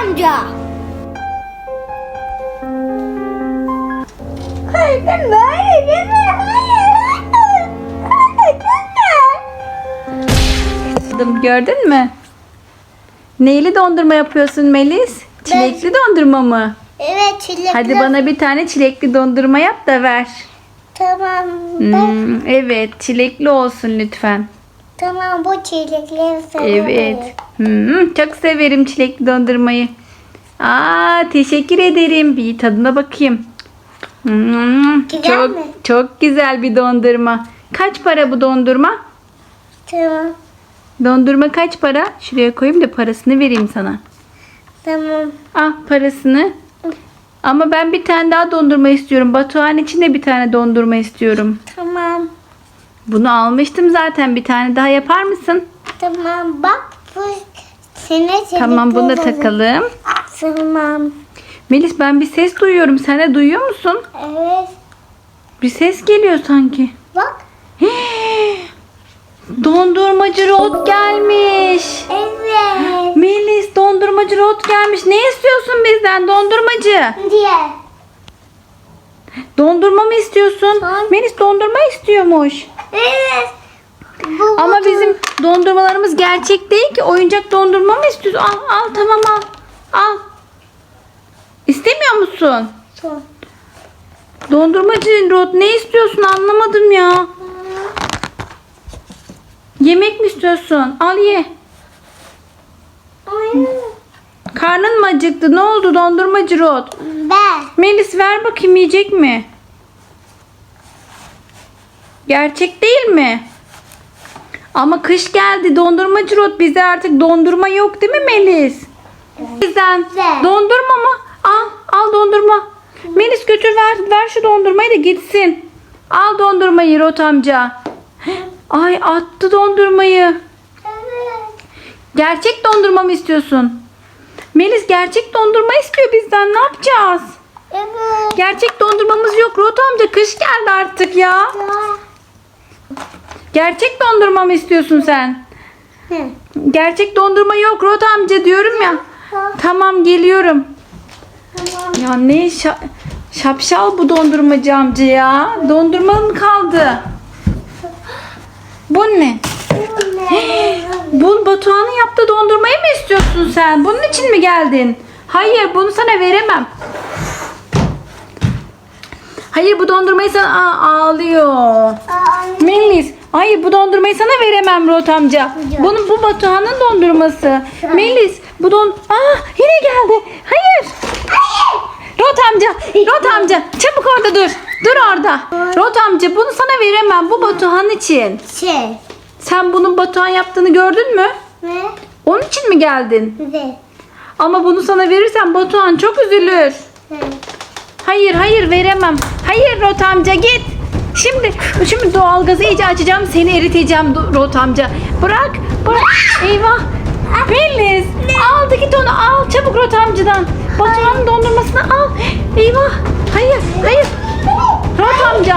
amca. Kızım böyle deme. Hayır, hayır. Hayır. Gördün mü? Neyli dondurma yapıyorsun Melis? Çilekli ben... dondurma mı? Evet çilekli. Hadi bana bir tane çilekli dondurma yap da ver. Tamam. Hmm, evet çilekli olsun lütfen tamam bu çilekleri seviyorum. Evet. Hmm, çok severim çilekli dondurmayı. Aa, teşekkür ederim. Bir tadına bakayım. Hmm, Güzel çok mi? çok güzel bir dondurma. Kaç para bu dondurma? Tamam. Dondurma kaç para? Şuraya koyayım da parasını vereyim sana. Tamam. Ah parasını. Ama ben bir tane daha dondurma istiyorum. Batuhan için de bir tane dondurma istiyorum. Tamam. Bunu almıştım zaten. Bir tane daha yapar mısın? Tamam. Bak bu sene. Tamam bunu da takalım. Tamam. Melis ben bir ses duyuyorum. Sen de duyuyor musun? Evet. Bir ses geliyor sanki. Bak. Dondurmacı Rot gelmiş. Evet. Melis dondurmacı Rot gelmiş. Ne istiyorsun bizden dondurmacı? Diye. Dondurma mı istiyorsun? Hayır. Melis dondurma istiyormuş. Evet. Bu, Ama bu- bizim dondurmalarımız gerçek değil ki. Oyuncak dondurma mı istiyorsun? Al al tamam al. Al. İstemiyor musun? Son. Dondurmacı Rot ne istiyorsun anlamadım ya. Yemek mi istiyorsun? Al ye. Karnın mı acıktı? Ne oldu dondurmacı Rot? Ben. Melis ver bakayım yiyecek mi? Gerçek değil mi? Ama kış geldi dondurmacı Rot bize artık dondurma yok değil mi Melis? Bizden dondurma mı? Al al dondurma. Melis götür ver, ver şu dondurmayı da gitsin. Al dondurmayı Rot amca. Ay attı dondurmayı. Gerçek dondurma mı istiyorsun? Melis gerçek dondurma istiyor bizden ne yapacağız? Gerçek dondurmamız yok Rot amca kış geldi artık ya. Gerçek dondurma mı istiyorsun sen? Hı. Gerçek dondurma yok Rot amca diyorum ya. Tamam geliyorum. Tamam. Ya ne şa- şapşal bu dondurmacı amca ya. Dondurma mı kaldı? Bu ne? Bu Batuhan'ın yaptığı dondurmayı mı istiyorsun sen? Bunun için mi geldin? Hayır bunu sana veremem. Hayır bu dondurmayı sana Aa, ağlıyor. Aa, Melis, hayır bu dondurmayı sana veremem Rot amca. Bunun bu Batuhan'ın dondurması. Melis, bu don... Aa yine geldi. Hayır. Rot amca, Rot amca çabuk orada dur. Dur orada. Rot amca bunu sana veremem. Bu Batuhan için. Şey. Sen bunun Batuhan yaptığını gördün mü? Ne? Onun için mi geldin? Ne? Ama bunu sana verirsem Batuhan çok üzülür. Hayır hayır veremem. Hayır Rot amca git. Şimdi şimdi doğalgazı iyice açacağım seni eriteceğim Rot amca. Bırak bırak. Eyvah. Melis aldı git onu al çabuk Rot amcadan. Batuhan'ın dondurmasını al. Eyvah. Hayır hayır. Rot amca.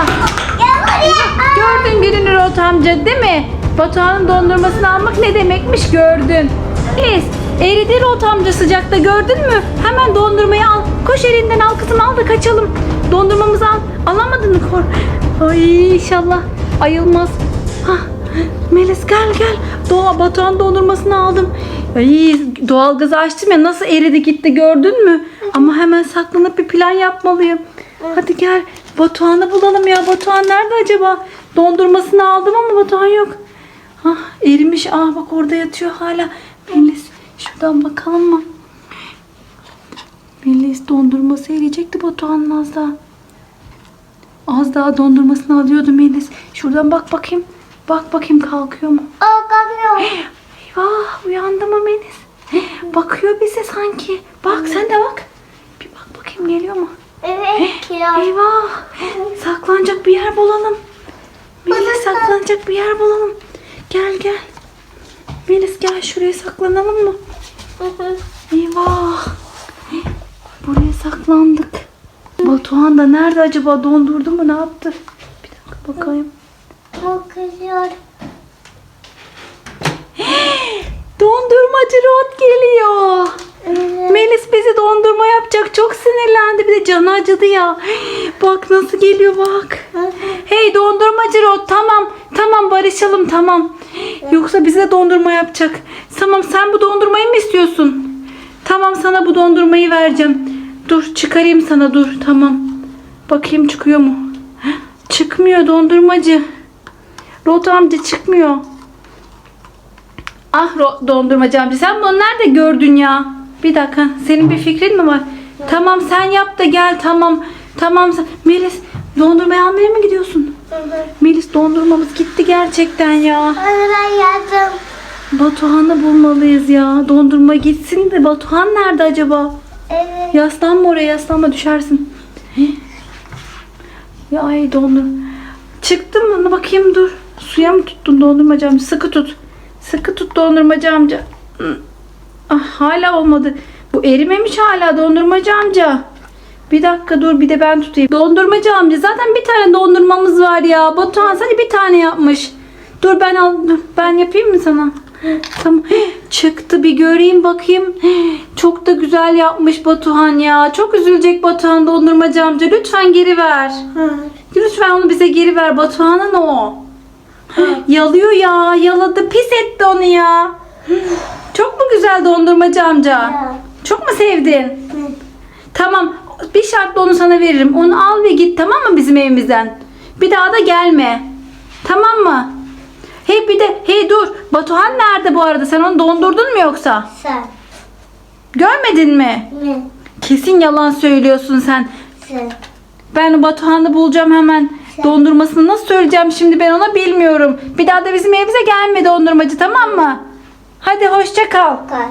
Gördün gününü Rot amca değil mi? Batuhan'ın dondurmasını almak ne demekmiş gördün. Melis eridi Rot amca sıcakta gördün mü? Hemen dondurmayı al. Koş elinden al kızım al da kaçalım. Dondurmamızı al. Alamadın mı kor? Ay inşallah ayılmaz. Hah, Melis gel gel. Doğa Batuhan dondurmasını aldım. Ay doğalgazı açtım ya nasıl eridi gitti gördün mü? Ama hemen saklanıp bir plan yapmalıyım. Hadi gel Batuhan'ı bulalım ya. Batuhan nerede acaba? Dondurmasını aldım ama Batuhan yok. Ah erimiş. Aa bak orada yatıyor hala. Melis şuradan bakalım mı? Melis dondurması eriyecekti Batuhan'ın az daha. Az daha dondurmasını alıyordu Melis. Şuradan bak bakayım. Bak bakayım kalkıyor mu? Aa kalkıyor. Eyvah uyandı mı Melis? Bakıyor bize sanki. Bak sen de bak. Bir bak bakayım geliyor mu? Evet. Kilo. Eyvah. Saklanacak bir yer bulalım. Melis saklanacak bir yer bulalım. Gel gel. Melis gel şuraya saklanalım mı? Eyvah. Buraya saklandık. Batuhan da nerede acaba? Dondurdu mu? Ne yaptı? Bir dakika bakayım. Bakıyor. Dondurmacı Rod geliyor. Melis bizi dondurma yapacak. Çok sinirlendi. Bir de canı acıdı ya. Bak nasıl geliyor bak. Hey dondurmacı Rod tamam. Tamam barışalım tamam. Yoksa bize dondurma yapacak. Tamam sen bu dondurmayı mı istiyorsun? Tamam sana bu dondurmayı vereceğim. Dur çıkarayım sana dur tamam. Bakayım çıkıyor mu? Çıkmıyor dondurmacı. Rod amca çıkmıyor. Ah dondurmacı amca sen bunu nerede gördün ya? Bir dakika senin bir fikrin mi var? Tamam sen yap da gel tamam. Tamam sen. Melis dondurmayı almaya mı gidiyorsun? Melis dondurmamız gitti gerçekten ya. Hadi ben yardım. Batuhan'ı bulmalıyız ya. Dondurma gitsin de Batuhan nerede acaba? Evet. Yaslanma oraya yaslanma düşersin. Ya ay dondur. Çıktım mı? Bakayım dur. Suya mı tuttun dondurmacı amca? Sıkı tut. Sıkı tut dondurmacı amca. Ah, hala olmadı. Bu erimemiş hala dondurmacı amca. Bir dakika dur bir de ben tutayım. Dondurmacı amca zaten bir tane dondurmamız var ya. Batuhan sadece bir tane yapmış. Dur ben al ben yapayım mı sana? Tamam. Çıktı bir göreyim bakayım. Çok da güzel yapmış Batuhan ya. Çok üzülecek Batuhan dondurmacı amca. Lütfen geri ver. Hı. Lütfen onu bize geri ver. Batuhan'ın o. Yalıyor ya. Yaladı. Pis etti onu ya. Çok mu güzel dondurmacı amca? Ya. Çok mu sevdin? Hı. Tamam. Bir şartla onu sana veririm. Onu al ve git tamam mı bizim evimizden? Bir daha da gelme. Tamam mı? Hey bir de hey dur. Batuhan nerede bu arada? Sen onu dondurdun mu yoksa? Sen. Görmedin mi? Ne? Kesin yalan söylüyorsun sen. Sen. Ben Batuhan'ı bulacağım hemen. Dondurmasını nasıl söyleyeceğim şimdi ben ona bilmiyorum. Bir daha da bizim evimize gelme dondurmacı tamam mı? Hadi hoşça kal. Kal.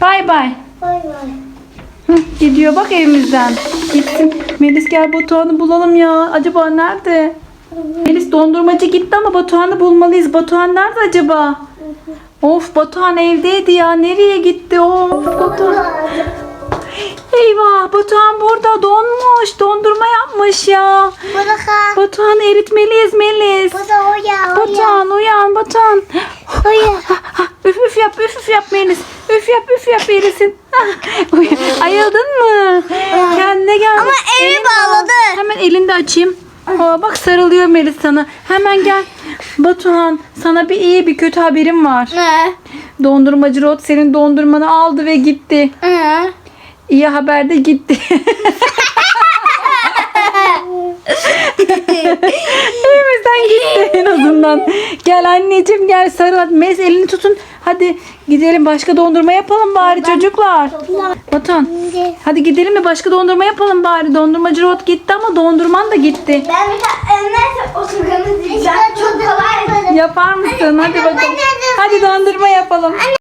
Bay bay. Bay bay. Hı, gidiyor bak evimizden. Gitsin. Melis gel Batuhan'ı bulalım ya. Acaba nerede? Melis dondurmacı gitti ama Batuhan'ı bulmalıyız. Batuhan nerede acaba? Of Batuhan evdeydi ya. Nereye gitti? Of Batuhan. Eyvah Batuhan burada donmuş. Dondurma yapmış ya. Kal. Batuhan'ı eritmeliyiz Melis. O ya. Batuhan uyan Batuhan. O ya. Ha, üf üf yap üf üf yap Melis. Üf yap üf yap Melis'in. Ah, Ayıldın mı? Kendine gel. Ama evi Elini bağladı. Hemen elini de açayım. Aa, bak sarılıyor Melis sana. Hemen gel. Batuhan sana bir iyi bir kötü haberim var. Ne? Dondurmacı Rod senin dondurmanı aldı ve gitti. Hı. İyi haber de gitti. Evimizden gitti en azından. Gel anneciğim gel sarıl. Melis elini tutun. Hadi gidelim başka dondurma yapalım bari çocuklar. Batuhan hadi gidelim de başka dondurma yapalım bari. Dondurmacı Rod gitti ama dondurman da gitti. Ben bir tane neyse oturganı diyeceğim. Çok kolay. Yapar mısın? Hadi bakalım. Hadi dondurma yapalım.